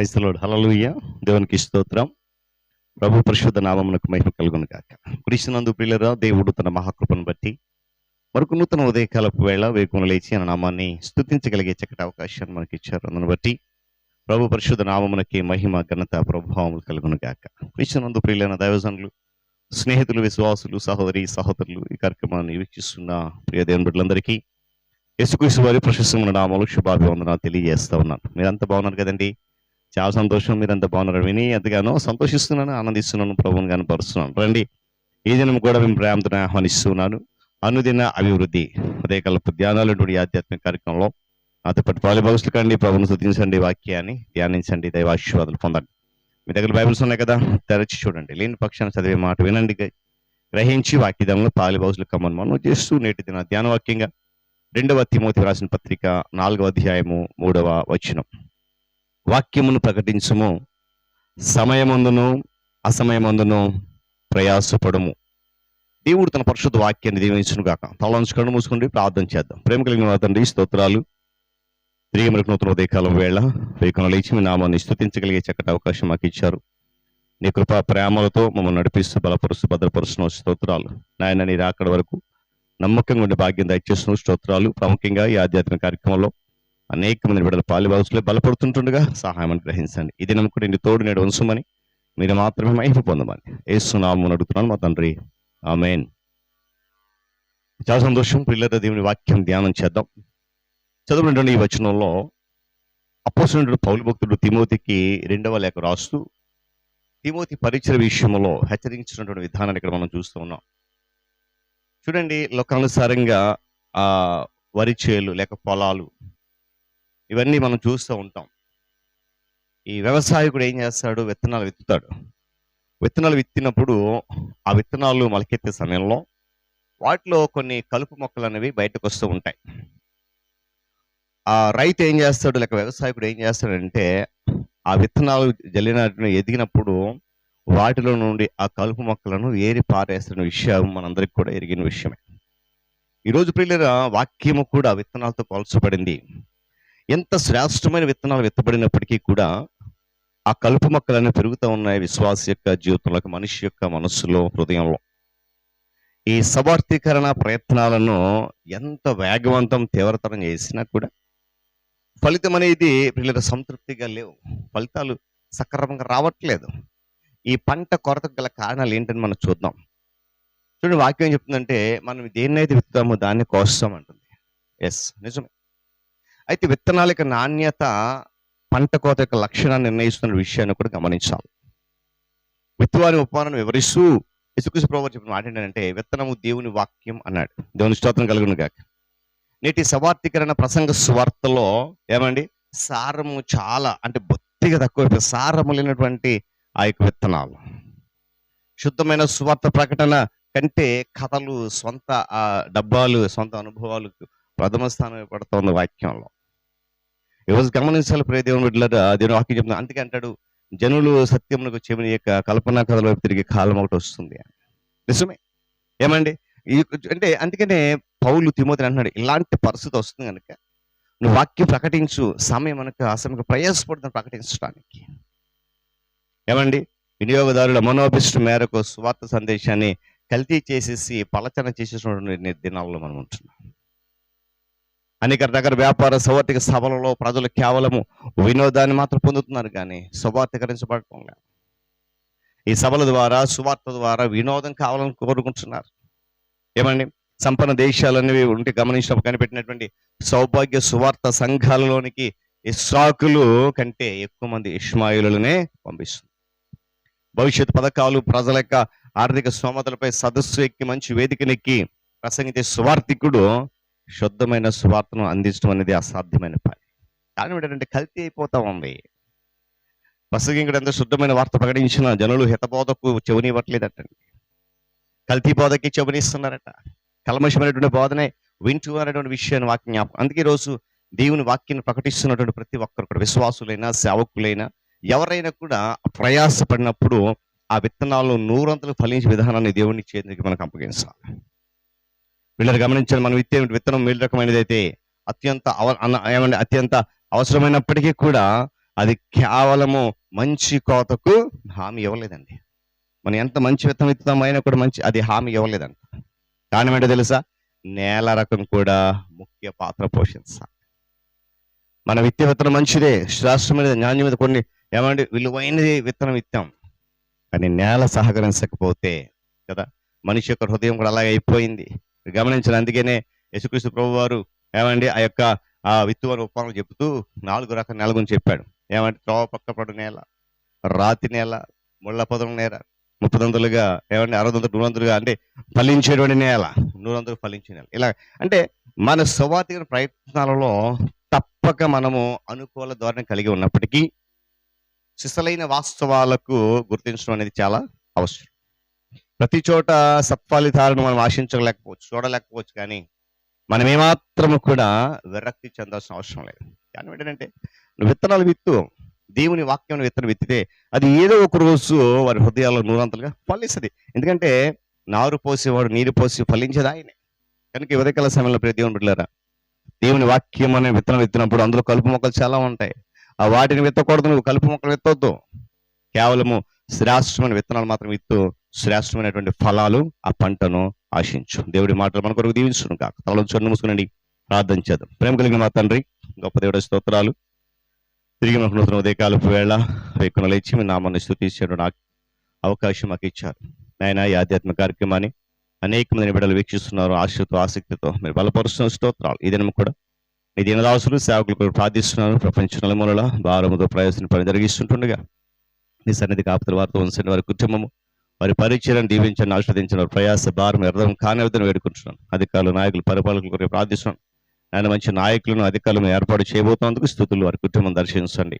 క్రైస్తలోడు hallelujah దేవునికి స్తోత్రం. ప్రభు పరిశుద్ధ నామమునకు మహిమ కలుగును గాక. కురిసినందు ప్రియులరా దేవుడు తన మహాకృపను బట్టి మరొక నూతన ఉదయకాలపు వేళ వేకును లేచి ఆయన నామాన్ని స్తుతించగలిగే చక్కటి అవకాశాన్ని మనకి ఇచ్చారు అందును బట్టి ప్రభు పరిశుద్ధ నామమునకి మహిమ ఘనత ప్రభావములు కలుగును గాక. కురిసినందు ప్రియులైన దైవజనులు స్నేహితులు విశ్వాసులు సహోదరి సహోదరులు ఈ కార్యక్రమాన్ని వీక్షిస్తున్న ప్రియ దేవుని బిడ్డలందరికీ యేసుక్రీస్తు వారి ప్రశస్తమైన నామాలు శుభాభివందనాలు తెలియజేస్తా ఉన్నాను. మీరంతా బాగున్నారు కదండి? చాలా సంతోషం. మీరంతా బాగున్నారు? విని ఎంతగానో సంతోషిస్తున్నాను ఆనందిస్తున్నాను ప్రభువుని కనపరుస్తున్నాను రండి. ఈ దినం కూడా మేము ప్రేమతో ఆహ్వానిస్తున్నాను. అనుదిన అభివృద్ధి ఉదయకల్ప ధ్యానాలు ఆధ్యాత్మిక కార్యక్రమంలో. నాతో పాటు పాలిభాగస్తులు కండి ప్రభుని శుద్ధించండి వాక్యాన్ని ధ్యానించండి దైవాశీర్వాదాలు పొందండి. మీ దగ్గర బైబిల్స్ ఉన్నాయి కదా? తెరచి చూడండి. లేని పక్షాన్ని చదివే మాట వినండి. గ్రహించి వాక్యదంలో భవిష్యత్తు కమ్మని మనం చేస్తూ నేటి దిన ధ్యాన వాక్యంగా రెండవ తిమోతి రాసిన పత్రిక నాలుగవ అధ్యాయము మూడవ వచనం. వాక్యమును ప్రకటించము. సమయమందును అసమయమందును ప్రయాసపడము. దేవుడు తన పరిశుద్ధ వాక్యాన్ని దీవించును కాక తలంచుకొని మూసుకుండి ప్రార్థన చేద్దాం. ప్రేమ కలిగిన తండ్రి స్తోత్రాలు. తిరిగి మనకు నూతన ఉదయకాలం వేళ వేకున లేచి మీ నామాన్ని స్థుతించగలిగే చక్కటి అవకాశం మాకు ఇచ్చారు. నీ కృపా ప్రేమలతో మమ్మల్ని నడిపిస్తూ బలపరుస్తూ భద్రపరుస్తున్న స్తోత్రాలు. నాయన నీ రాకడ వరకు నమ్మకంగా ఉండే భాగ్యం దయచేస్తున్న స్తోత్రాలు. ప్రాముఖ్యంగా ఈ ఆధ్యాత్మిక కార్యక్రమంలో అనేక మంది బిడ్డలు పాలిభాగస్తులే బలపడుతుంటుండగా సహాయం గ్రహించండి. ఇది నమ్మకం నీ తోడు నేడు వంశమని మీరు మాత్రమే మహిమ పొందమని ఏసునామని అడుగుతున్నాను మా తండ్రి. ఆమెన్. చాలా సంతోషం. పిల్లల దేవుని వాక్యం ధ్యానం చేద్దాం. చదువునటువంటి ఈ వచనంలో అపోసినటువంటి పౌలు భక్తుడు తిమోతికి రెండవ లేఖ రాస్తూ తిమోతి పరిచయ విషయంలో హెచ్చరించినటువంటి విధానాన్ని ఇక్కడ మనం చూస్తూ ఉన్నాం. చూడండి లోకానుసారంగా ఆ వరి చేలు లేక పొలాలు ఇవన్నీ మనం చూస్తూ ఉంటాం. ఈ వ్యవసాయకుడు ఏం చేస్తాడు? విత్తనాలు విత్తుతాడు. విత్తనాలు విత్తినప్పుడు ఆ విత్తనాలు మొలకెత్తే సమయంలో వాటిలో కొన్ని కలుపు మొక్కలు అనేవి బయటకు వస్తూ ఉంటాయి. ఆ రైతు ఏం చేస్తాడు? లేక వ్యవసాయకుడు ఏం చేస్తాడంటే ఆ విత్తనాలు జల్లినట్టు ఎదిగినప్పుడు వాటిలో నుండి ఆ కలుపు మొక్కలను ఏరి పారేస్తున్న విషయం మనందరికి కూడా ఎరిగిన విషయమే. ఈరోజు ప్రియుల వాక్యము కూడా విత్తనాలతో పోల్చబడింది. ఎంత శ్రేష్టమైన విత్తనాలు విత్తబడినప్పటికీ కూడా ఆ కలుపు మొక్కలన్నీ పెరుగుతూ ఉన్నాయి విశ్వాస యొక్క జీవితంలో మనిషి యొక్క మనస్సులో హృదయంలో. ఈ సవార్థీకరణ ప్రయత్నాలను ఎంత వేగవంతం తీవ్రతరం చేసినా కూడా ఫలితం అనేది పిల్లల సంతృప్తిగా లేవు. ఫలితాలు సక్రమంగా రావట్లేదు. ఈ పంట కొరతకు గల కారణాలు ఏంటని మనం చూద్దాం. చూడండి వాక్యం చెప్తుందంటే మనం దేన్నైతే విత్తుతామో దాన్ని కోస్తాం అంటుంది ఎస్ నిజమే. అయితే విత్తనాల యొక్క నాణ్యత పంట కోత యొక్క లక్షణాన్ని నిర్ణయిస్తున్న విషయాన్ని కూడా గమనించాలి. విత్తువారి ఉపమానం వివరిస్తూ ఇసుకృష్ణ ప్రభు చెప్పిన మాట ఏంటంటే విత్తనము దేవుని వాక్యం అన్నాడు. దేవుని స్తోత్రం కలుగును గాక. నేటి సవార్థీకరణ ప్రసంగ స్వార్థలో ఏమండి? సారము చాలా అంటే బొత్తిగా తక్కువ సారము లేనటువంటి ఆ యొక్క విత్తనాలు. శుద్ధమైన స్వార్థ ప్రకటన కంటే కథలు సొంత ఆ డబ్బాలు సొంత అనుభవాలు ప్రథమ స్థానం పడుతోంది వాక్యంలో. ఈరోజు గమనించాలి ప్రియ దేవుని బిడ్డలారా. దేవుని వాక్యం చెప్తున్నా అందుకే అంటాడు జనులు సత్యమునకు చెవిని యొక్క కల్పనా కథల వైపు తిరిగి కాలం ఒకటి వస్తుంది నిజమే? ఏమండి? అంటే అందుకనే పౌలు తిమోతిని అంటున్నాడు ఇలాంటి పరిస్థితి వస్తుంది కనుక నువ్వు వాక్యం ప్రకటించు సమయం మనకు ఆ సమయం ప్రయాసపడుతుంది ప్రకటించడానికి. ఏమండి? వినియోగదారుల మనోభిష్ట మేరకు స్వార్థ సందేశాన్ని కల్తీ చేసేసి పలచన చేసేసినటువంటి దినాల్లో మనం ఉంటున్నాం. అనేక రకాల వ్యాపార సవర్తిక సభలలో ప్రజలు కేవలము వినోదాన్ని మాత్రం పొందుతున్నారు కానీ సువార్థీకరించబడటం లేదు ఈ సభల ద్వారా సువార్త ద్వారా వినోదం కావాలని కోరుకుంటున్నారు. ఏమండి? సంపన్న దేశాలనేవి ఉంటే గమనించినప్పుడు కనిపెట్టినటువంటి సౌభాగ్య సువార్త సంఘాలలోనికి ఇస్రాకులు కంటే ఎక్కువ మంది ఇష్మాయిలనే పంపిస్తుంది. భవిష్యత్ పథకాలు ప్రజల యొక్క ఆర్థిక స్తోమతలపై సదస్సు ఎక్కి మంచి వేదికనెక్కి ప్రసంగించే సువార్థికుడు శుద్ధమైన సువార్తను అందించడం అనేది అసాధ్యమైన పని. కారణం ఏంటంటే కల్తీ అయిపోతా ఉంది. ప్రసంగికుడు ఎంత శుద్ధమైన వార్త ప్రకటించిన జనులు హితబోధకు చెవునివ్వట్లేదటండి కల్తీ బోధకి చెవునిస్తున్నారట. కల్మషమైనటువంటి బోధనే వింటూ అనేటువంటి విషయాన్ని వాక్యం జ్ఞాపకం అందుకే ఈరోజు రోజు దేవుని వాక్యాన్ని ప్రకటిస్తున్నటువంటి ప్రతి ఒక్కరు కూడా విశ్వాసులైనా సేవకులైనా ఎవరైనా కూడా ప్రయాసపడినప్పుడు ఆ విత్తనాలు నూరంతలు ఫలించే విధానాన్ని దేవుని చేతికి మనకు అప్పగించాలి. వీళ్ళని గమనించాలి. మనం విత్తే విత్తనం మేలు రకమైనది అయితే అత్యంత అవ ఏమంటే అత్యంత అవసరమైనప్పటికీ కూడా అది కేవలము మంచి కోతకు హామీ ఇవ్వలేదండి. మనం ఎంత మంచి విత్తనం విత్తుతాం అయినా కూడా మంచి అది హామీ ఇవ్వలేదంట. కారణం ఏంటో తెలుసా? నేల రకం కూడా ముఖ్య పాత్ర పోషించాలి. మన విత్తే విత్తనం మంచిదే శ్రాష్టమైనది మీద కొన్ని ఏమంటే విలువైనది విత్తనం విత్తాం కానీ నేల సహకరించకపోతే కదా మనిషి యొక్క హృదయం కూడా అలాగే అయిపోయింది. గమనించిన అందుకనే యేసుక్రీస్తు ప్రభు వారు ఏమండి ఆ యొక్క ఆ విత్తువారి ఉపమానం చెబుతూ నాలుగు రకాల నెల గురించి చెప్పాడు. ఏమంటే త్రోవ పక్కపడు నేల రాతి నేల ముళ్ళ పొదల నేల ముప్పదంతులుగా ఏమంటే అరవదంతులు నూరంతులుగా అంటే ఫలించేటువంటి నేల నూరంతులు ఫలించే నేల. ఇలా అంటే మన స్వాతిక ప్రయత్నాలలో తప్పక మనము అనుకూల ధోరణి కలిగి ఉన్నప్పటికీ సిసలైన వాస్తవాలకు గుర్తించడం అనేది చాలా అవసరం. ప్రతి చోట సత్ఫలితాలను మనం ఆశించలేకపోవచ్చు చూడలేకపోవచ్చు కానీ మనం ఏమాత్రము కూడా విరక్తి చెందాల్సిన అవసరం లేదు. కానీ ఏంటంటే నువ్వు విత్తనాలు విత్తు దేవుని వాక్యం విత్తనం విత్తితే అది ఏదో ఒక రోజు వారి హృదయాల్లో నూరంతలుగా ఫలిస్తుంది. ఎందుకంటే నారు పోసేవాడు నీరు పోసి ఫలించేది ఆయనే. కనుక ఉదయకాల సమయంలో ప్రతి దేవుని బిడ్డలారా దేవుని వాక్యం అనే విత్తనం విత్తినప్పుడు అందులో కలుపు మొక్కలు చాలా ఉంటాయి. ఆ వాటిని విత్తకూడదు నువ్వు కలుపు మొక్కలు విత్తవద్దు కేవలము శ్రేష్టమైన విత్తనాలు మాత్రం విత్తు శ్రేష్టమైనటువంటి ఫలాలు ఆ పంటను ఆశించు. దేవుడి మాటలు మన కొరకు దీవించును కాక తలలో చొన్ను మూసుకునండి. ప్రార్థన చేద్దాం. ప్రేమ కలిగిన మా తండ్రి గొప్ప దేవుడి స్తోత్రాలు. తిరిగి మనకు నూతన ఉదయకాలపు వేళ వేకున లేచి మీ నామాన్ని స్థుతించడం నాకు అవకాశం మాకు ఇచ్చారు. నాయన ఈ ఆధ్యాత్మిక కార్యక్రమాన్ని అనేక మంది బిడ్డలు వీక్షిస్తున్నారు. ఆశతో ఆసక్తితో మీరు బలపరుస్తున్న స్తోత్రాలు. ఈ దినం కూడా మీ దీనదాసులు సేవకులు కూడా ప్రార్థిస్తున్నారు. ప్రపంచ నలుమూలల భారముతో ప్రయాసం పని జరిగిస్తుంటుండగా. మీ సన్నిధి కాపుతల వారితో ఉంచండి. వారి కుటుంబము వారి పరిచయం దీవించండి ఆస్వాదించిన ప్రయాస భారం అర్థం కానివద్దని వేడుకుంటున్నాను. అధికారులు నాయకులు పరిపాలకులు గురించి ప్రార్థిస్తున్నాను ఆయన మంచి నాయకులను అధికారులను ఏర్పాటు చేయబోతున్నందుకు స్థుతులు వారి కుటుంబం దర్శించండి.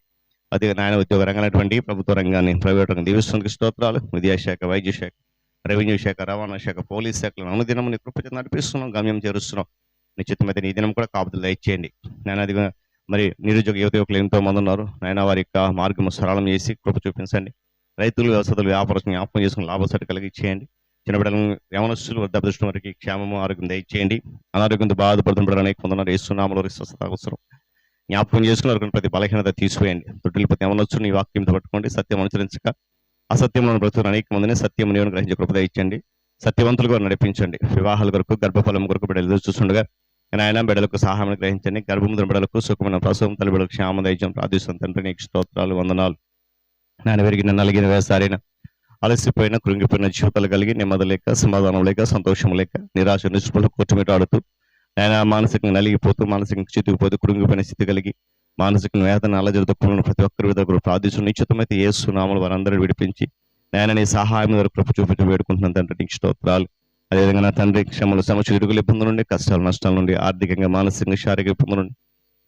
అదే నాయన ఉద్యోగ రంగమైనటువంటి ప్రభుత్వ రంగాన్ని ప్రైవేట్ రంగం దీవిస్తున్నందుకు స్తోత్రాలు. విద్యాశాఖ వైద్య శాఖ రెవెన్యూ శాఖ రవాణా శాఖ పోలీస్ శాఖలను అనుదినం నీ కృపచేత నడిపిస్తున్నాం గమ్యం చేరుస్తున్నాం. నిశ్చితమైతే నీ దినం కూడా కాపుదలు దయచేయండి. నేను అది మరి నిరుద్యోగ యువత యువకులు ఎంతో మంది ఉన్నారు. నాయన వారి యొక్క మార్గం సరళం చేసి కృప చూపించండి. రైతులు వ్యవసాయాలు వ్యాపారస్తులు జ్ఞాపకం చేసుకుని లాభసాటి కలిగి చేయండి చిన్న బిడ్డలను యవనస్తులు వద్ద వారికి క్షేమము ఆరోగ్యం దయచేయండి. అనారోగ్యంతో బాధపడుతున్న బిడ్డలు అనేక మంది స్వస్థత అవసరం. జ్ఞాపకం చేసుకుని వారికి ప్రతి బలహీనత తీసివేయండి. తొట్టిల ప్రతి యవనస్తుని ఈ వాక్యంతో పట్టుకోండి. సత్యం అనుసరించక అసత్యంలో బ్రతుకున్న అనేక మందిని సత్యం నేను గ్రహించే కృపద ఇచ్చండి సత్యవంతులు కూడా నడిపించండి. వివాహాల కొరకు గర్భఫలం కొరకు బిడ్డలు ఎదురు చూస్తుండగా నాయన బిడ్డలకు సహాయం గ్రహించండి గర్భముద్ర బిడ్డలకు సుఖమైన ప్రసవం తల్లి బిడ్డలకు క్షేమ దైజం ప్రార్థిస్తాం తండ్రి నీకు స్తోత్రాలు వందనాలు. నాయన పెరిగిన నలిగిన వేసారైన అలసిపోయిన కృంగిపోయిన జీవితాలు కలిగి నెమ్మది లేక సమాధానం లేక సంతోషం లేక నిరాశ నిస్పృహ ఆడుతూ ఆయన మానసికంగా నలిగిపోతూ మానసికంగా చితికిపోతూ కృంగిపోయిన స్థితి కలిగి మానసిక వేదన అలజడితో కూడిన ప్రతి ఒక్కరి మీద కూడా ప్రార్థిస్తూ నిశ్చితమైతే ఏ వారందరూ విడిపించి నేను నీ సహాయం ద్వారా కృప చూపించి వేడుకుంటున్నాను తండ్రి నీకు స్తోత్రాలు. అదేవిధంగా నా తండ్రి క్షమలు సమస్య ఇరుగులు ఇబ్బందుల నుండి కష్టాలు నష్టాల నుండి ఆర్థికంగా మానసికంగా శారీరక ఇబ్బందుల నుండి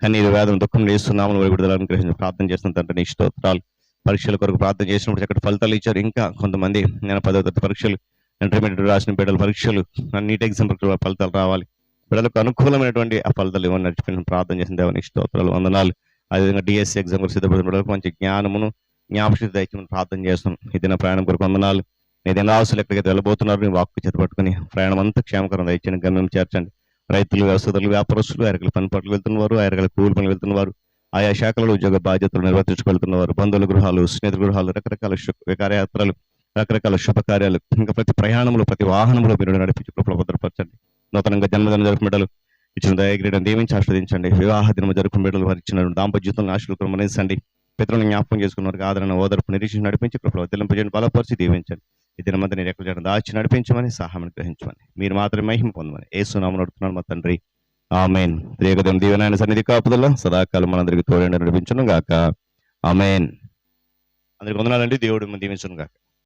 కన్నీరు వేదన దుఃఖం వేస్తున్నామని వారి విడుదల అనుగ్రహించి ప్రార్థన చేస్తున్న తండ్రి నీ స్తోత్రాలు. పరీక్షల కొరకు ప్రార్థన చేసినప్పుడు ఎక్కడ ఫలితాలు ఇచ్చారు. ఇంకా కొంతమంది నేను పదో తరగతి పరీక్షలు ఇంటర్మీడియట్ రాసిన బిడ్డల పరీక్షలు నీట్ ఎగ్జామ్ ఫలితాలు రావాలి. బిడ్డలకు అనుకూలమైనటువంటి ఆ ఫలితాలు ఇవ్వని నడిచిపోయిన ప్రార్థన చేసిన దేవని స్తోత్రాలు వందనాలు. అదేవిధంగా డిఎస్సి ఎగ్జామ్ కొరకు సిద్ధపడిన బిడ్డలకు మంచి జ్ఞానమును జ్ఞాపశక్తి దయచేయమని ప్రార్థన చేస్తున్నాం. ఇదిన ప్రయాణం కొరకు వందనాలు. ఏదైనా ఆశలు ఎక్కడికైతే వెళ్ళబోతున్నారు నీ వాక్కు చేతపట్టుకుని ప్రయాణం అంతా క్షేమకరం దయచేయండి గమ్యం చేర్చండి. రైతులు వ్యవసాయదారులు వ్యాపారస్తులు ఎరకల పని పట్ల వెళ్తున్నవారు ఎరకల కూలి పనులు వెళ్తున్నవారు ఆయా శాఖలలో ఉద్యోగ బాధ్యతలు నిర్వర్తించుకెళ్తున్నవారు బంధువుల గృహాలు స్నేహితుల గృహాలు రకరకాల కార్యయాత్రలు రకరకాల శుభకార్యాలు ఇంకా ప్రతి ప్రయాణంలో ప్రతి వాహనంలో మీరు నడిపించి కృపలో భద్రపరచండి. నూతనంగా జన్మదిన జరుపు బిడ్డలు ఇచ్చిన దయగ్రీడం దీవించి ఆస్వాదించండి. వివాహ దినం జరుపుకున్న బిడ్డలు వారు ఇచ్చిన దాంపత్యులను ఆశలు మరణించండి పితరులను జ్ఞాపకం చేసుకున్న వారికి ఆదరణ ఓదర్పు నిరీక్షణ నడిపించి కృపలో వదిలింపజేయండి బలపరిచి దీవించండి. ఈ దినమంతా నేను ఎక్కడ చేయడం దాచి నడిపించమని సహాయం గ్రహించమని మీరు మాత్రమే మహిమ పొందమని. ఏసునామం అడుగుతున్నాను మా తండ్రి. ఆమెన్. రేగదం దీవెనాయన సన్నిధి కాపుదల సదాకాలం మనందరికి తోడండి నడిపించను గాక ఆమెన్. అందరికి వందనాలండి. దేవుడు దీవించను గాక